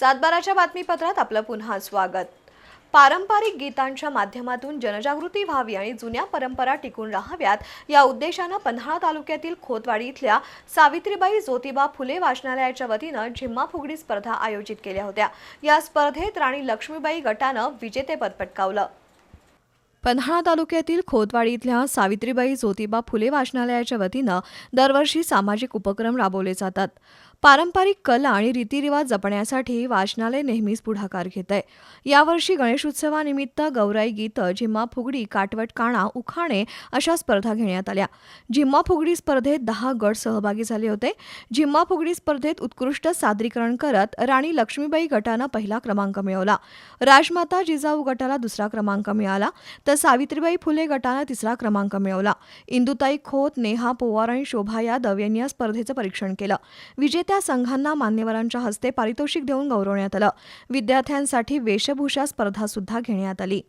सातबाराच्या बातमीपत्रात आपलं पुन्हा स्वागत. पारंपरिक गीतांच्या माध्यमातून जनजागृती व्हावी आणि जुन्या परंपरा टिकून राहाव्यात या उद्देशानं पन्हाळा तालुक्यातील खोतवाडी इथल्या सावित्रीबाई ज्योतिबा फुले वाचनालयाच्या वतीनं झिम्मा फुगडी स्पर्धा आयोजित केल्या होत्या. या स्पर्धेत राणी लक्ष्मीबाई गटानं विजेतेपद पटकावलं. पन्हाळा तालुक्यातील खोतवाडी इथल्या सावित्रीबाई ज्योतिबा फुले वाचनालयाच्या वतीनं दरवर्षी सामाजिक उपक्रम राबवले जातात. पारंपरिक कला आणि रीतिरिवाज जपण्यासाठी वाचनालय नेहमीच पुढाकार घेत आहे यावर्षी गणेशोत्सवानिमित्त गौराई गीतं झिम्मा फुगडी काटवट काणा उखाणे अशा स्पर्धा घेण्यात आल्या. झिम्मा फुगडी स्पर्धेत दहा गट सहभागी झाले होते. झिम्मा फुगडी स्पर्धेत उत्कृष्ट सादरीकरण करत राणी लक्ष्मीबाई गटानं पहिला क्रमांक मिळवला. राजमाता जिजाऊ गटाला दुसरा क्रमांक मिळाला तर सावित्रीबाई फुले गटानं तिसरा क्रमांक मिळवला. इंदुताई खोत नेहा पोवार आणि शोभा यादव यांनी या स्पर्धेचं परीक्षण केलं. विजेत्या संघांना मान्यवरांच्या हस्ते पारितोषिक देऊन गौरवण्यात आलं. विद्यार्थ्यांसाठी वेशभूषा स्पर्धा सुद्धा घेण्यात आली.